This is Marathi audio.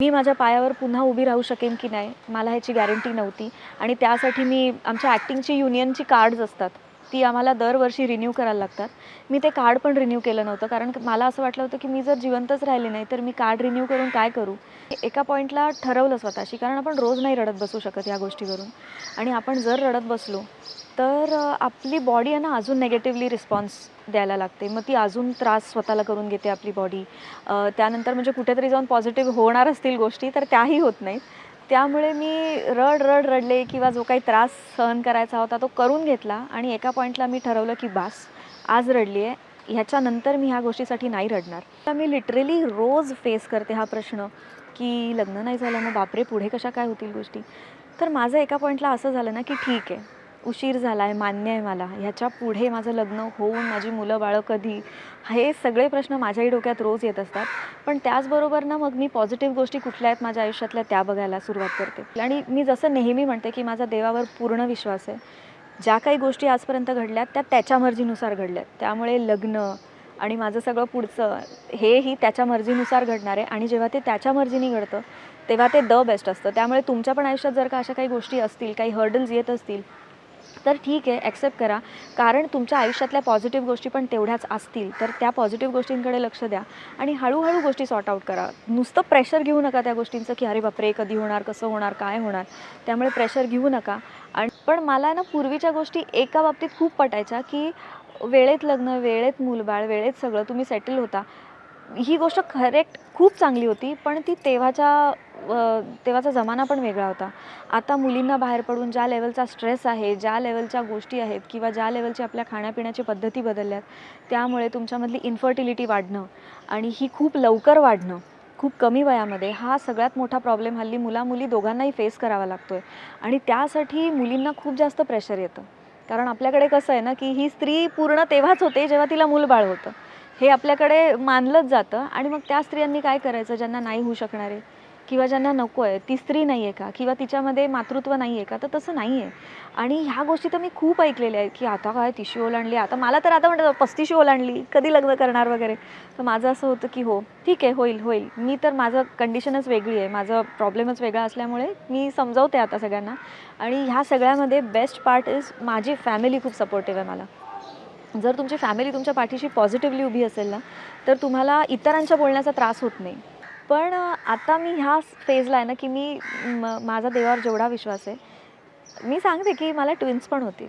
मी माझ्या पायावर पुन्हा उभी राहू शकेन की नाही मला ह्याची गॅरंटी नव्हती. आणि त्यासाठी मी आमच्या ॲक्टिंगची युनियनची कार्ड्स असतात. ती आम्हाला दरवर्षी रिन्यू करायला लागतात. मी ते कार्ड पण रिन्यू केलं नव्हतं कारण मला असं वाटलं होतं की मी जर जिवंतच राहिले नाही तर मी कार्ड रिन्यू करून काय करू? एका पॉईंटला ठरवलं स्वतःशी कारण आपण रोज नाही रडत बसू शकत या गोष्टीवरून. आणि आपण जर रडत बसलो तर आपली बॉडी आहे ना अजून नेगेटिव्हली रिस्पॉन्स द्यायला लागते. मग ती अजून त्रास स्वतःला करून घेते आपली बॉडी त्यानंतर म्हणजे कुठेतरी जाऊन पॉझिटिव्ह होणार असतील गोष्टी तर त्याही होत नाहीत. त्यामुळे मी रड रड रडले किंवा जो काही त्रास सहन करायचा होता तो करून घेतला आणि एका पॉईंटला मी ठरवलं की बास आज रडली आहे. ह्याच्यानंतर मी ह्या गोष्टीसाठी नाही रडणार. तर मी लिटरली रोज फेस करते हा प्रश्न की लग्न नाही झालं मग बापरे पुढे कशा काय होतील गोष्टी? तर माझं एका पॉईंटला असं झालं ना की ठीक आहे. उशीर झाला आहे मान्य आहे मला. ह्याच्या पुढे माझं लग्न होऊन माझी मुलं बाळं कधी? हे सगळे प्रश्न माझ्याही डोक्यात रोज येत असतात. पण त्याचबरोबर ना मग मी पॉझिटिव्ह गोष्टी कुठल्या आहेत माझ्या आयुष्यातल्या त्या बघायला सुरुवात करते. आणि मी जसं नेहमी म्हणते की माझा देवावर पूर्ण विश्वास आहे. ज्या काही गोष्टी आजपर्यंत घडल्यात त्या त्याच्या मर्जीनुसार घडल्यात. त्यामुळे लग्न आणि माझं सगळं पुढचं हेही त्याच्या मर्जीनुसार घडणार आहे. आणि जेव्हा ते त्याच्या मर्जीने घडतं तेव्हा ते द बेस्ट असतं. त्यामुळे तुमच्या पण आयुष्यात जर का अशा काही गोष्टी असतील काही हर्डल्स येत असतील तर ठीक आहे ॲक्सेप्ट करा. कारण तुमच्या आयुष्यातल्या पॉझिटिव्ह गोष्टी पण तेवढ्याच असतील. तर त्या पॉझिटिव्ह गोष्टींकडे लक्ष द्या आणि हळूहळू गोष्टी सॉर्ट आऊट करा. नुसतं प्रेशर घेऊ नका त्या गोष्टींचं की अरे बापरे कधी होणार कसं होणार काय होणार? त्यामुळे प्रेशर घेऊ नका. आणि पण मला ना पूर्वीच्या गोष्टी एका बाबतीत खूप पटायच्या की वेळेत लग्न वेळेत मूलबाळ वेळेत सगळं तुम्ही सेटल होता. ही गोष्ट करेक्ट खूप चांगली होती पण ती तेव्हाच्या तेव्हाचा जमाना पण वेगळा होता. आता मुलींना बाहेर पडून ज्या लेवलचा स्ट्रेस आहे ज्या लेवलच्या गोष्टी आहेत किंवा ज्या लेवलची आपल्या खाण्यापिण्याची पद्धती बदलल्यात त्यामुळे तुमच्यामधली इन्फर्टिलिटी वाढणं आणि ही खूप लवकर वाढणं खूप कमी वयामध्ये हा सगळ्यात मोठा प्रॉब्लेम हल्ली मुला मुली दोघांनाही फेस करावा लागतो आहे आणि त्यासाठी मुलींना खूप जास्त प्रेशर येतं. कारण आपल्याकडे कसं आहे ना की ही स्त्री पूर्ण तेव्हाच होते जेव्हा तिला मूलबाळ होतं. हे आपल्याकडे मानलंच जातं आणि मग त्या स्त्रियांनी काय करायचं ज्यांना नाही होऊ शकणार? आहे किंवा ज्यांना नको आहे ती स्त्री नाही आहे का? किंवा तिच्यामध्ये मातृत्व नाही आहे का? तर तसं नाही आहे आणि ह्या गोष्टी तर मी खूप ऐकलेल्या आहेत की आता काय तिशी ओलांडली आता मला तर आता म्हणतात पस्तीशी ओलांडली कधी लग्न करणार वगैरे? तर माझं असं होतं की हो ठीक आहे होईल होईल. मी तर माझं कंडिशनच वेगळी आहे. माझं प्रॉब्लेमच वेगळा असल्यामुळे मी समजवते आता सगळ्यांना. आणि ह्या सगळ्यामध्ये बेस्ट पार्ट इज माझी फॅमिली खूप सपोर्टिव्ह आहे मला. जर तुमची फॅमिली तुमच्या पाठीशी पॉझिटिव्हली उभी असेल ना तर तुम्हाला इतरांच्या बोलण्याचा त्रास होत नाही. पण आता मी ह्या फेजला आहे ना की मी म- माझा देवावर जेवढा विश्वास आहे मी सांगते की मला ट्विन्स पण होतील.